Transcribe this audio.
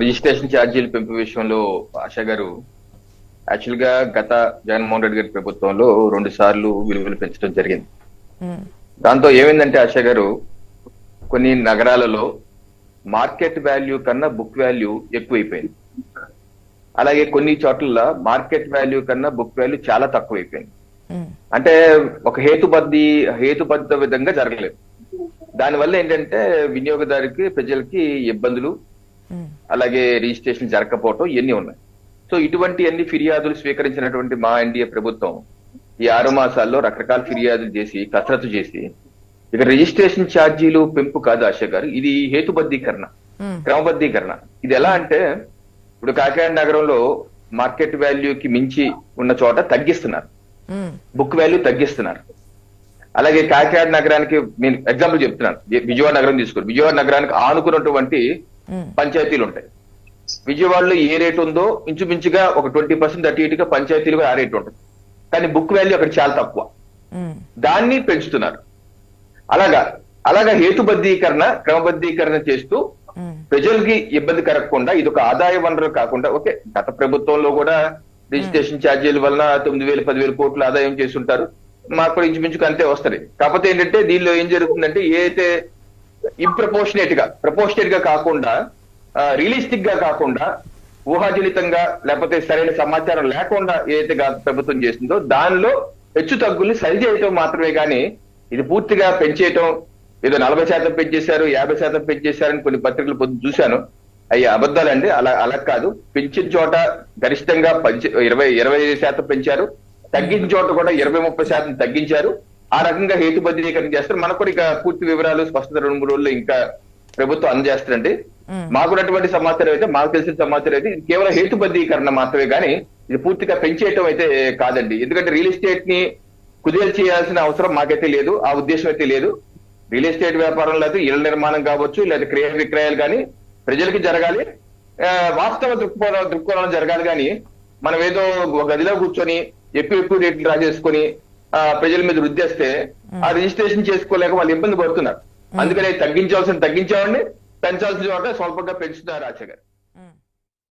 Registration ఛార్జీల పెంపు విషయంలో ఆశా గారు యాక్చువల్గా గత జగన్మోహన్ రెడ్డి గారి ప్రభుత్వంలో రెండు సార్లు విలువలు పెంచడం జరిగింది. దాంతో ఏమైందంటే ఆశా గారు కొన్ని నగరాలలో మార్కెట్ వాల్యూ కన్నా బుక్ వాల్యూ ఎక్కువైపోయింది. అలాగే కొన్ని చోట్ల మార్కెట్ వాల్యూ కన్నా బుక్ వాల్యూ చాలా తక్కువైపోయింది. అంటే ఒక హేతుబద్ధి హేతుబద్ధ విధంగా జరగలేదు. దానివల్ల ఏంటంటే వినియోగదారుకి ప్రజలకి ఇబ్బందులు అలాగే రిజిస్ట్రేషన్ జరగకపోవటం ఇవన్నీ ఉన్నాయి. సో ఇటువంటి అన్ని ఫిర్యాదులు స్వీకరించినటువంటి మా ఎన్డీఏ ప్రభుత్వం ఈ ఆరు మాసాల్లో రకరకాల ఫిర్యాదులు చేసి కసరత్తు చేసి ఇక రిజిస్ట్రేషన్ ఛార్జీలు పెంపు కాదు ఆశ గారు ఇది హేతుబద్ధీకరణ క్రమబద్ధీకరణ. ఇది ఎలా అంటే ఇప్పుడు కాకినాడ నగరంలో మార్కెట్ వాల్యూకి మించి ఉన్న చోట తగ్గిస్తున్నారు. Book value తగ్గిస్తున్నారు. అలాగే కాకినాడ నగరానికి నేను ఎగ్జాంపుల్ చెప్తున్నాను. విజయవాడ నగరం తీసుకోండి. విజయవాడ నగరానికి ఆనుకున్నటువంటి పంచాయతీలు ఉంటాయి విజయవాడలో ఏ రేట్ ఉందో ఇంచుమించుగా ఒక ట్వంటీ పర్సెంట్ అటు గా పంచాయతీలు ఆ రేట్ ఉంటుంది. కానీ బుక్ వాల్యూ అక్కడ చాలా తక్కువ. దాన్ని పెంచుతున్నారు. అలాగా అలాగా హేతుబద్ధీకరణ క్రమబద్ధీకరణ చేస్తూ ప్రజలకి ఇబ్బంది కలగకుండా ఇది ఒక ఆదాయ వనరు కాకుండా ఓకే గత ప్రభుత్వంలో కూడా రిజిస్ట్రేషన్ ఛార్జీల వలన తొమ్మిది వేలు పదివేల కోట్లు ఆదాయం చేసి ఉంటారు మాకు కూడా ఇంచుమించుకు అంతే వస్తది. కాకపోతే ఏంటంటే దీనిలో ఏం జరుగుతుందంటే ఏ అయితే ఇంప్రపోర్షనేట్గా ప్రపోర్షనేట్గా కాకుండా రియలిస్టిక్గా కాకుండా ఊహాజనితంగా లేకపోతే సరైన సమాచారం లేకుండా ఏదైతే ప్రభుత్వం చేసిందో దానిలో హెచ్చు తగ్గుల్ని సరి చేయటం మాత్రమే కానీ ఇది పూర్తిగా పెంచేయటం ఏదో నలభై శాతం పెంచేశారు యాభై శాతం పెంచేశారని కొన్ని పత్రికలు పొద్దు చూశాను. అయ్యి అబద్ధాలండి అలా అలా కాదు. పెంచిన చోట గరిష్టంగా పంచి ఇరవై ఇరవై ఐదు శాతం పెంచారు. తగ్గించిన చోట కూడా ఇరవై ముప్పై శాతం తగ్గించారు. ఆ రకంగా హేతుబద్ధీకరణ చేస్తారు. మనకు కూడా ఇక పూర్తి వివరాలు స్పష్టత రెండు మూడు రోజుల్లో ఇంకా ప్రభుత్వం అందజేస్తారండి. ఉమ్, మాకున్నటువంటి సమాచారం అయితే మాకు తెలిసిన సమాచారం అయితే ఇది కేవలం హేతుబద్ధీకరణ మాత్రమే కానీ ఇది పూర్తిగా పెంచేయటం అయితే కాదండి. ఎందుకంటే రియల్ ఎస్టేట్ని కుదేలు చేయాల్సిన అవసరం మాకైతే లేదు ఆ ఉద్దేశం అయితే లేదు. రియల్ ఎస్టేట్ వ్యాపారంలో అయితే ఇళ్ళ నిర్మాణం కావచ్చు లేదా క్రయ విక్రయాలు కానీ ప్రజలకి జరగాలి. వాస్తవ దృక్కోణం దృక్కోణం జరగాలి కానీ మనం ఏదో ఒక గదిలో కూర్చొని ఎక్కువ ఎక్కువ రేట్లు డ్రా చేసుకొని ప్రజల మీద రుద్దేస్తే ఆ రిజిస్ట్రేషన్ చేసుకోలేక వాళ్ళు ఇబ్బంది పడుతున్నారు. అందుకని తగ్గించాల్సిన తగ్గించామండి పెంచాల్సిన చోట స్వల్పంగా పెంచుతున్నారు ఆశ గారు